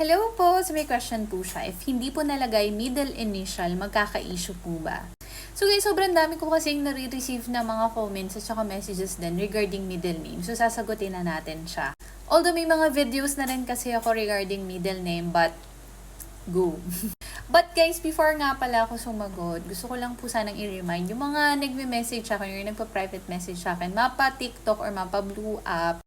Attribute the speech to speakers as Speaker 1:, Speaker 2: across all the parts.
Speaker 1: Hello po! So may question po siya. If hindi po nalagay middle initial, magkaka-issue po ba? So guys, sobrang dami ko kasing nare-receive na mga comments at saka messages din regarding middle name. So sasagutin na natin siya. Although may mga videos na rin kasi ako regarding middle name, but go. But guys, before nga pala ako sumagot, gusto ko lang po sanang i-remind yung mga nagme-message sa akin, yung nagpa-private message sa akin, mapa TikTok or mapa Blue App,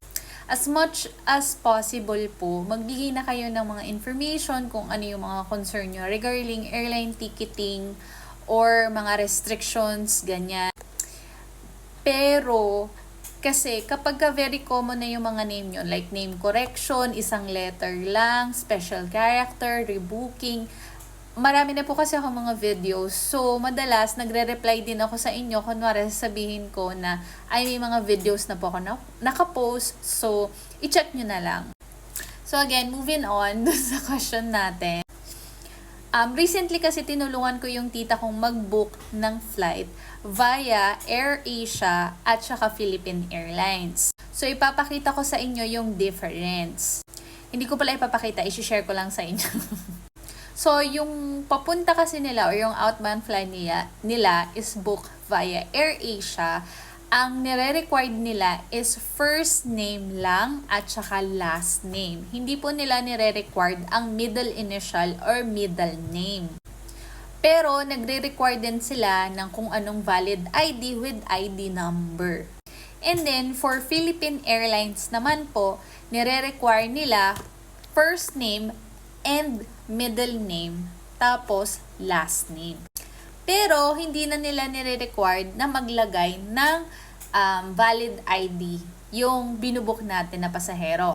Speaker 1: as much as possible po, magbigay na kayo ng mga information kung ano yung mga concern nyo regarding airline ticketing or mga restrictions, ganyan. Pero, kasi kapag ka very common na yung mga name nyo, like name correction, isang letter lang, special character, rebooking, marami na po kasi ako mga videos. So, madalas, nagre-reply din ako sa inyo. Kunwari, sabihin ko na, ay, may mga videos na po ako na, nakapost. So, i-check nyo na lang. So, again, moving on dun sa question natin. Um, recently kasi tinulungan ko yung tita kong mag-book ng flight via AirAsia at saka Philippine Airlines. So, ipapakita ko sa inyo yung difference. Hindi ko pala ipapakita, isi-share ko lang sa inyo. So, yung papunta kasi nila or yung outbound flight nila, nila is booked via AirAsia. Ang nire-required nila is first name lang at saka last name. Hindi po nila nire-required ang middle initial or middle name. Pero, nagre-require din sila ng kung anong valid ID with ID number. And then, for Philippine Airlines naman po, nire-require nila first name and middle name, tapos last name. Pero, hindi na nila nire-required na maglagay ng um, valid ID yung binubuk natin na pasahero.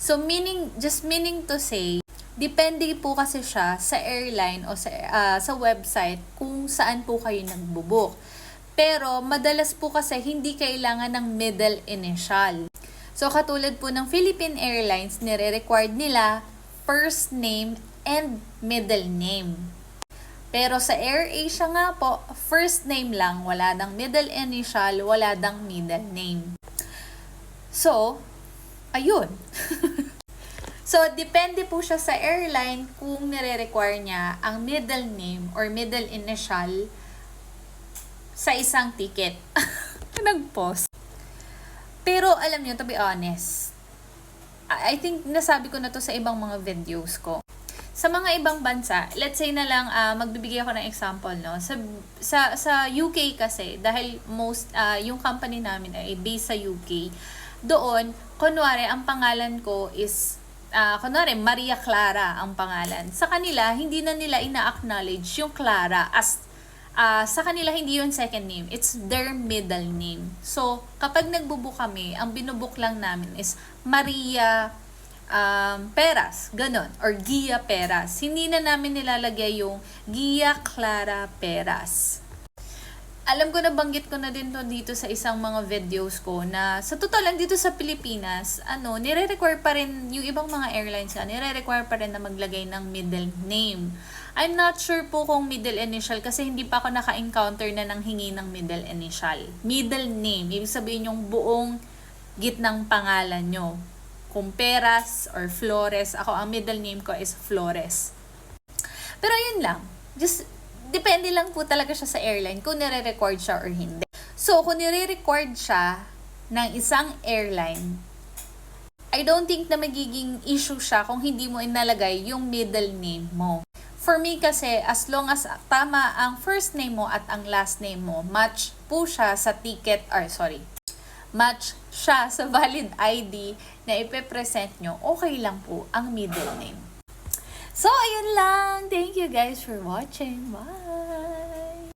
Speaker 1: So, meaning, just meaning to say, depende po kasi siya sa airline o sa, uh, sa website kung saan po kayo nagbubuk. Pero, madalas po kasi hindi kailangan ng middle initial. So, katulad po ng Philippine Airlines, nire-required nila first name and middle name. Pero sa AirAsia nga po, first name lang, wala dang middle initial, wala dang middle name. So, ayun. so, depende po siya sa airline kung nire-require niya ang middle name or middle initial sa isang ticket. Nag-pause. Pero alam niyo, to be honest, I think nasabi ko na to sa ibang mga videos ko. Sa mga ibang bansa, let's say na lang uh, magbibigay ako ng example no. Sa sa sa UK kasi dahil most uh, yung company namin ay based sa UK. Doon, kunwari ang pangalan ko is uh, kunwari Maria Clara ang pangalan. Sa kanila, hindi na nila ina-acknowledge yung Clara as uh, sa kanila hindi yung second name. It's their middle name. So, kapag nagbubook kami, ang binubuk lang namin is Maria um, Peras, ganon, or Gia Peras. Hindi na namin nilalagay yung Gia Clara Peras. Alam ko na banggit ko na din to dito sa isang mga videos ko na sa totoo lang dito sa Pilipinas, ano, nire-require pa rin yung ibang mga airlines na nire-require pa rin na maglagay ng middle name. I'm not sure po kung middle initial kasi hindi pa ako naka-encounter na nang hingi ng middle initial. Middle name, ibig sabihin yung buong gitnang pangalan nyo kung Peras or Flores. Ako, ang middle name ko is Flores. Pero yun lang. Just, depende lang po talaga siya sa airline kung nire-record siya or hindi. So, kung nire-record siya ng isang airline, I don't think na magiging issue siya kung hindi mo inalagay yung middle name mo. For me kasi, as long as tama ang first name mo at ang last name mo, match po siya sa ticket, or sorry, match siya sa valid ID na ipe-present nyo, okay lang po ang middle name. So, ayun lang. Thank you guys for watching. Bye!